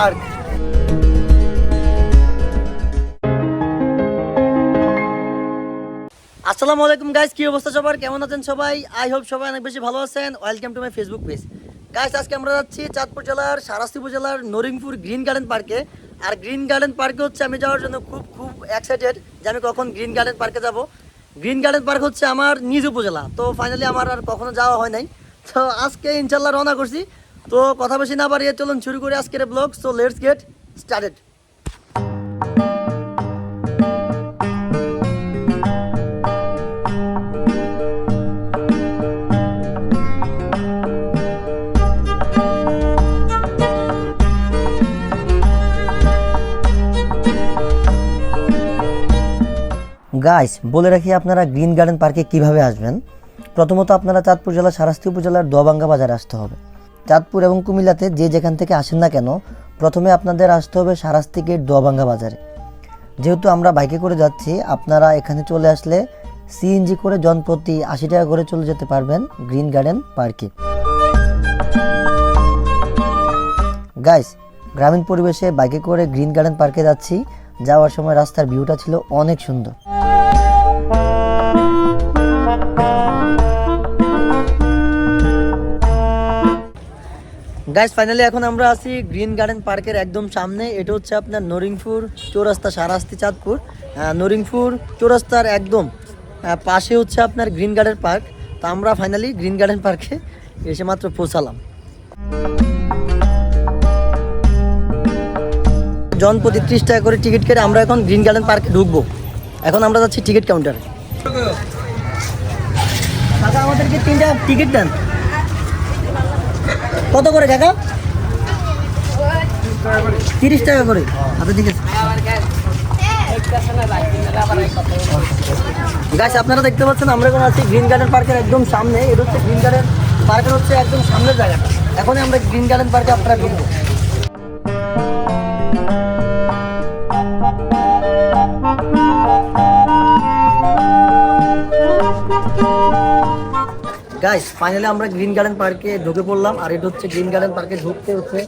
Park. আসসালামু আলাইকুম guys কি অবস্থা সবার? কেমন আছেন সবাই? আই হোপ সবাই অনেক বেশি ভালো আছেন। Welcome to my Facebook page guys আজকে আমরা যাচ্ছি চাঁদপুর জেলার সারাস্তি উপজেলার নরিংপুর গ্রিন গার্ডেন পার্কে আর গ্রিন গার্ডেন পার্কে হচ্ছে আমি যাওয়ার জন্য খুব খুব এক্সাইটেড যে আমি কখন গ্রিন গার্ডেন পার্কে যাব। গ্রিন গার্ডেন পার্ক হচ্ছে আমার নিজ উপজেলা। তো ফাইনালি আমার আর কখনো যাওয়া হয় নাই। তো আজকে ইনশাল্লাহ রওনা করছি। তো কথা বেশি না বাড়িয়ে চলুন শুরু করি আজকের blog so let's get started guys বলে রাখি আপনারা গ্রিন গার্ডেন পার্কে কীভাবে আসবেন? প্রথমত আপনারা চাঁদপুর জেলা সারাস্তি উপজেলার দোয়াবাঙ্গা বাজারে আসতে হবে। চাঁদপুর এবং কুমিল্লাতে যে যেখান থেকে আসেন না কেন, প্রথমে আপনাদের আসতে হবে সারাস্তি গেট দোয়াবাঙ্গা বাজারে। যেহেতু আমরা বাইকে করে যাচ্ছি, আপনারা এখানে চলে আসলে সিএনজি করে জনপ্রতি আশি টাকা করে চলে যেতে পারবেন গ্রিন গার্ডেন পার্কে। গাইস গ্রামীণ পরিবেশে বাইকে করে গ্রিন গার্ডেন পার্কে যাচ্ছি, যাওয়ার সময় রাস্তার ভিউটা ছিল অনেক সুন্দর। গাইস ফাইনালি এখন আমরা আছি গ্রিন গার্ডেন পার্কের একদম সামনে। এটা হচ্ছে আপনার নরিংপুর চৌরাস্তা সারাস্তি চাঁদপুর। নরিংপুর চৌরাস্তার একদম পাশে হচ্ছে আপনার গ্রিন গার্ডেন পার্ক তো আমরা ফাইনালি গ্রিন গার্ডেন পার্কে এসে মাত্র পৌঁছালাম। জন প্রতি ত্রিশ টাকা করে টিকিট কেটে আমরা এখন গ্রিন গার্ডেন পার্কে ঢুকবো। এখন আমরা যাচ্ছি টিকিট কাউন্টারে। আমাদেরকে তিনটা টিকিট দেন। কত করে কাকা? তিরিশ টাকা করে। আচ্ছা ঠিক আছে। গাছ আপনারা দেখতে পাচ্ছেন, আমরা এখন আছি গ্রিন গার্ডেন পার্কের একদম সামনে। এটা হচ্ছে গ্রিন গার্ডেন পার্কের হচ্ছে একদম সামনের জায়গাটা। এখনই আমরা গ্রিন গার্ডেন পার্কে আপনারা ঢুকবো। গাইস ফাইনালি আমরা গ্রিন গার্ডেন পার্কে ঢুকে পড়লাম, আর এটা হচ্ছে গ্রিন গার্ডেন পার্কে ঢুকতে হচ্ছে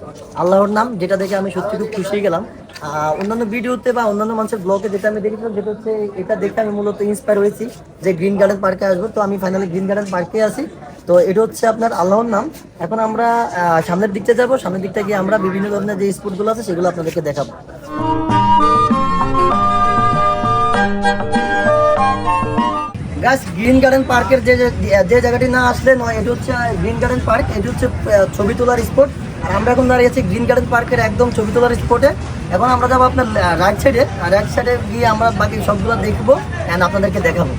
আল্লাহর নাম, যেটা দেখে আমি সত্যি খুব খুশি গেলাম। অন্যান্য ভিডিওতে বা অন্যান্য মানুষের ব্লগে যেটা আমি দেখেছিলাম যেটা হচ্ছে এটা দেখে আমি মূলত ইন্সপায়ার হয়েছি যে গ্রিন গার্ডেন পার্কে আসব। তো আমি ফাইনালি গ্রিন গার্ডেন পার্কে আসি তো এটা হচ্ছে আপনার আল্লাহর নাম। এখন আমরা সামনের দিকটা যাব। সামনের দিকটা গিয়ে আমরা বিভিন্ন ধরনের যে স্পোর্টগুলো আছে, সেগুলো আপনাদেরকে দেখাবো। গাছ গ্রিন গার্ডেন পার্কের যে যে- জায়গাটি না আসলে নয়, এটা হচ্ছে গ্রিন গার্ডেন পার্ক এটি হচ্ছে ছবি তোলার স্পট আর আমরা এখন দাঁড়িয়ে আছি গ্রিন গার্ডেন পার্কের একদম ছবি তোলার স্পটে এখন আমরা যাব আপনার রাইট সাইডে আর রাইট সাইডে গিয়ে আমরা বাকি সবগুলো দেখব অ্যান্ড আপনাদেরকে দেখাবো।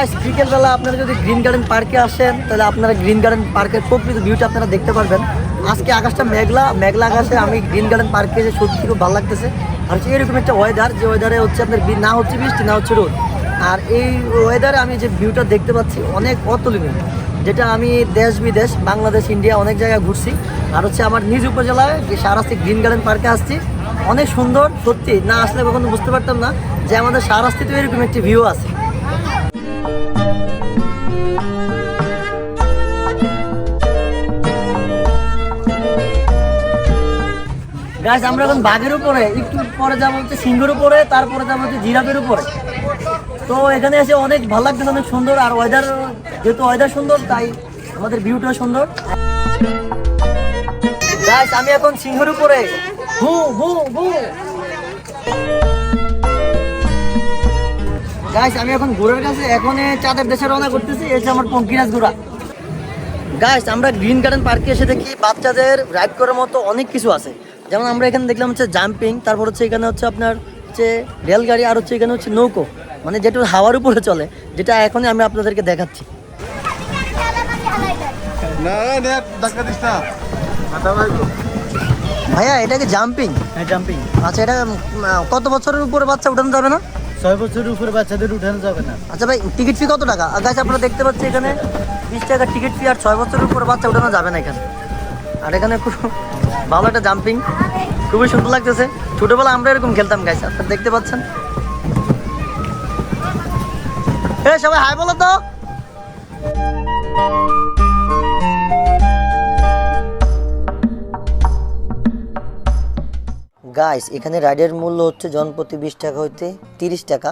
গাইস বিকেলবেলা আপনারা যদি গ্রিন গার্ডেন পার্কে আসেন, তাহলে আপনারা গ্রিন গার্ডেন পার্কের প্রকৃত ভিউটা আপনারা দেখতে পারবেন। আজকে আকাশটা মেঘলা মেঘলা আকাশে আমি গ্রিন গার্ডেন পার্কে যে সত্যি খুব ভালো লাগতেছে। আর হচ্ছে এরকম একটা ওয়েদার যে ওয়েদারে হচ্ছে আপনার না হচ্ছে বৃষ্টি, না হচ্ছে রোদ। আর এই ওয়েদারে আমি যে ভিউটা দেখতে পাচ্ছি, অনেক অতুলনীয়। যেটা আমি দেশ বিদেশ, বাংলাদেশ ইন্ডিয়া অনেক জায়গায় ঘুরছি। আর হচ্ছে আমার নিজ উপজেলায় যে সারাস্তি গ্রিন গার্ডেন পার্কে আসছি। অনেক সুন্দর, সত্যি, না আসলে কখনো বুঝতে পারতাম না যে আমাদের সারাস্তিতেও এরকম একটি ভিউ আছে। গাছ আমরা এখন বাঘের উপরে, একটু পরে যাব হচ্ছে সিংহের উপরে, তারপরে যাব হচ্ছে জিরাফের উপরে। তো এখানে এসে অনেক ভালো লাগতেছে অনেক সুন্দর, আর ওয়েদার যেহেতু ওয়েদার সুন্দর, তাই আমাদের ভিউটাও সুন্দর। গাছ আমি এখন সিংহের উপরে। হু হু হু। গাইস আমি এখন ঘোড়ার কাছে, এখন চাঁদের দেশে রওনা করতেছি যে আমার পঙ্কিরাজ ঘোড়া গাইস আমরা গ্রিন গার্ডেন পার্কে এসে দেখি বাচ্চাদের রাইড করার মতো অনেক কিছু আছে। যেমন আমরা এখানে দেখলাম হচ্ছে জাম্পিং তারপর হচ্ছে এখানে হচ্ছে আপনার হচ্ছে রেলগাড়ি আর হচ্ছে এখানে হচ্ছে নৌকো। মানে যেটা হাওয়ার উপরে চলে যেটা এখনই আমি আপনাদেরকে দেখাচ্ছি। ভাইয়া এটা কি জাম্পিং হ্যাঁ জাম্পিং আচ্ছা এটা কত বছরের উপরে বাচ্চা উঠানো যাবে না? ছয় বছরের উপরে বাচ্চাদের উঠানো যাবে না। আচ্ছা ভাই টিকিট ফি কত টাকা? গাছ আপনারা দেখতে পাচ্ছি এখানে বিশ টাকা টিকিট ফি আর ছয় বছরের উপরে বাচ্চা উঠানো যাবে না এখানে। আর এখানে খুব ভালো একটা জাম্পিং খুবই সুন্দর লাগতেছে। ছোটবেলা আমরা এরকম খেলতাম গাইস আপনারা দেখতে পাচ্ছেন। এ, সবাই হাই বলো তো। গাইস এখানে রাইডের মূল্য হচ্ছে জনপ্রতি বিশ টাকা হইতে তিরিশ টাকা।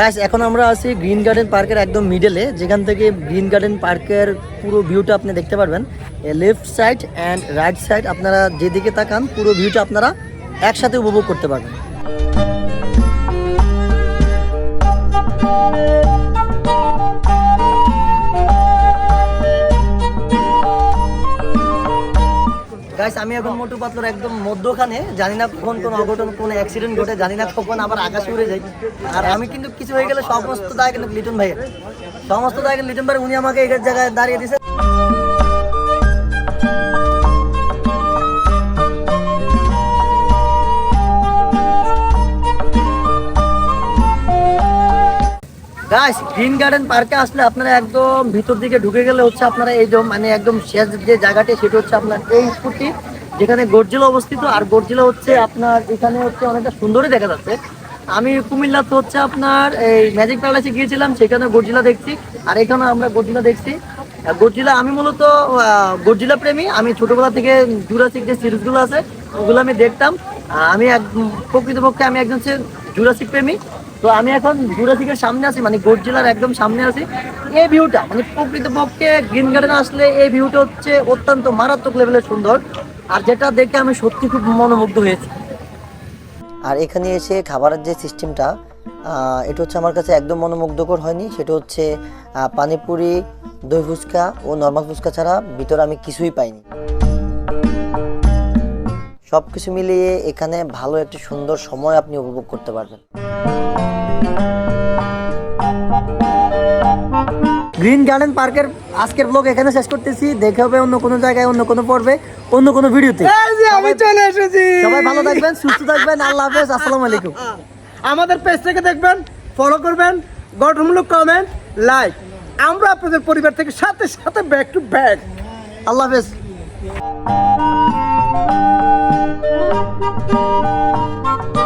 গাইস এখন আমরা আছি গ্রিন গার্ডেন পার্কের একদম মিডলে যেখান থেকে গ্রিন গার্ডেন পার্কের পুরো ভিউটা আপনি দেখতে পারবেন। Left side and right side আপনারা যেদিকে তাকান, পুরো ভিউটা আপনারা একসাথে উপভোগ করতে পারবেন। গাইস আমি এখন মোটু পাতলোর একদম মধ্যখানে, জানি না কখন কোন অঘটন, কোন অ্যাক্সিডেন্ট ঘটে, জানি না কখন আবার আকাশ উড়ে যাই আর আমি কিন্তু কিছু হয়ে গেলে সমস্ত দায় কিন্তু লিটন ভাইয়ের। সমস্ত দায় কিন্তু লিটন ভাই, উনি আমাকে এই জায়গায় দাঁড়িয়ে দিয়েছে। গাইস গ্রিন গার্ডেন পার্কে আসলে আপনারা একদম ভিতর দিকে ঢুকে গেলে হচ্ছে আপনারা এই মানে একদম শেষ যে জায়গাটি, সেটা হচ্ছে আপনার এই স্কুটি যেখানে গর্জিলা অবস্থিত। আর গর্জিলা হচ্ছে আপনার এখানে হচ্ছে অনেকটা সুন্দরই দেখা যাচ্ছে। আমি কুমিল্লা তো হচ্ছে আপনার এই ম্যাজিক প্যালেসে গিয়েছিলাম, সেখানে গর্জিলা দেখছি। আর এখানে আমরা গর্জিলা দেখছি। গর্জিলা, আমি মূলত গর্জিলা প্রেমী। আমি ছোটবেলা থেকে জুরাসিক যে সিরিজগুলো আছে, ওগুলো আমি দেখতাম। আমি এক প্রকৃতপক্ষে আমি একজন জুরাসিক প্রেমী। তো আমি এখন জুরাসিকের সামনে আছি মানে গোডজিলার একদম সামনে আছি। এই ভিউটা মানে প্রকৃতপক্ষে গ্রিন গার্ডেন আসলে এই ভিউটা হচ্ছে অত্যন্ত মারাত্মক লেভেলের সুন্দর। আর যেটা দেখে আমি সত্যি খুব মনোমুগ্ধ হয়েছি। আর এখানে এসে খাবারের যে সিস্টেমটা এটা হচ্ছে আমার কাছে একদম মনোমুগ্ধকর হয়নি। সেটা হচ্ছে পানিপুরি, দই ফুচকা ও নর্মাল ফুচকা ছাড়া ভিতরে আমি কিছুই পাইনি। সব কিছু মিলিয়ে এখানে ভালো একটি সুন্দর সময় আপনি উপভোগ করতে পারবেন। গ্রিন গার্ডেন পার্কের আজকের ব্লগ এখানে শেষ করতেছি। দেখে হবে অন্য কোনো জায়গায় অন্য কোনো পর্বে অন্য কোনো ভিডিওতে। আমি চলে এসেছি। সবাই ভালো থাকবেন সুস্থ থাকবেন আল্লাহ হাফেজ আসসালামু আলাইকুম। আমাদের পেজ থেকে দেখবেন ফলো করবেন গঠনমূলক কমেন্ট লাইক আমরা আপনাদের পরিবার থেকে সাথে সাথে ব্যাক টু ব্যাক আল্লাহ হাফেজ। Thank you.